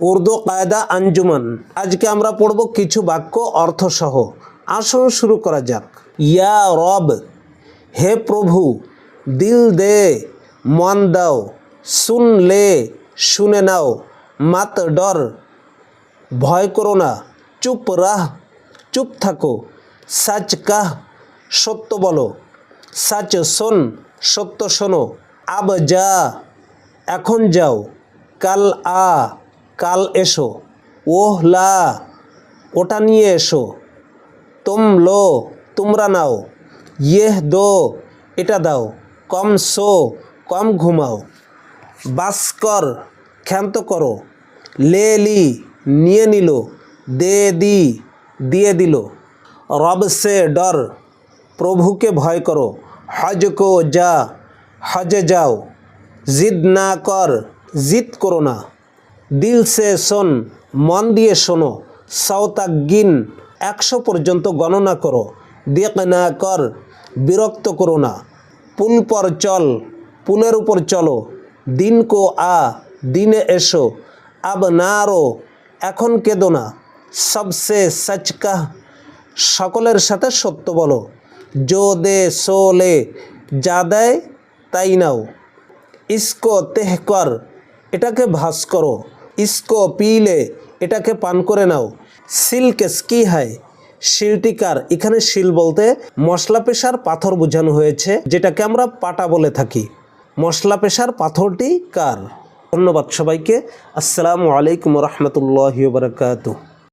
উর্দু কায়দা আঞ্জুমান। আজকে আমরা পড়ব কিছু বাক্য, অর্থসহ। আসুন শুরু করা যাক। ইয়া রব, হে প্রভু, দিল দে, মন দাও, শুন লে, শুনে নাও, মাত ডর, ভয় করো না, চুপ রাহ, চুপ থাকো, সাচ কাহ, সত্য বলো, সাচ শোন, সত্য শোনো, আব যা, এখন যাও, কাল আ। কাল এসো। ওহ লা, ওটা নিয়ে এসো। তুম লো, তোমরা নাও। ইয়েহ দো, এটা দাও। কম সো, কম ঘুমাও। বাস কর, ক্ষান্ত করো। লে লি, নিয়ে নিল। দে দি, দিয়ে দিল। রব সে ডর, প্রভুকে ভয় করো। হজ কো যা, হজে যাও। জিদ না কর, জিদ করো না। দিল সে শোন, মন দিয়ে শোনো সৌতাক গিন একশো পর্যন্ত গণনা করো দেখ না কর, বিরক্ত করো না পুল পর চল পুলের উপর চলো, দিন কো আ, দিনে এসো, আব না রো এখন কেঁদো না, সবসে সচ কাহ, সকলের সাথে সত্য বলো জো দে সো লে, যা দেয় তাই নাও ইসকো তেহ কর, এটাকে ভাস করো ইসকো পিলে এটাকে পান করে নাও। সিল্কেস কি হয় শিলটিকার এখানে শিল বলতে মশলা পেশার পাথর বোঝানো হয়েছে, যেটাকে আমরা পাটা বলে থাকি। মশলা পেশার পাথরটি কার? ধন্যবাদ সবাইকে। আসসালামু আলাইকুম রহমতুল্লাহ বারকাতুহ।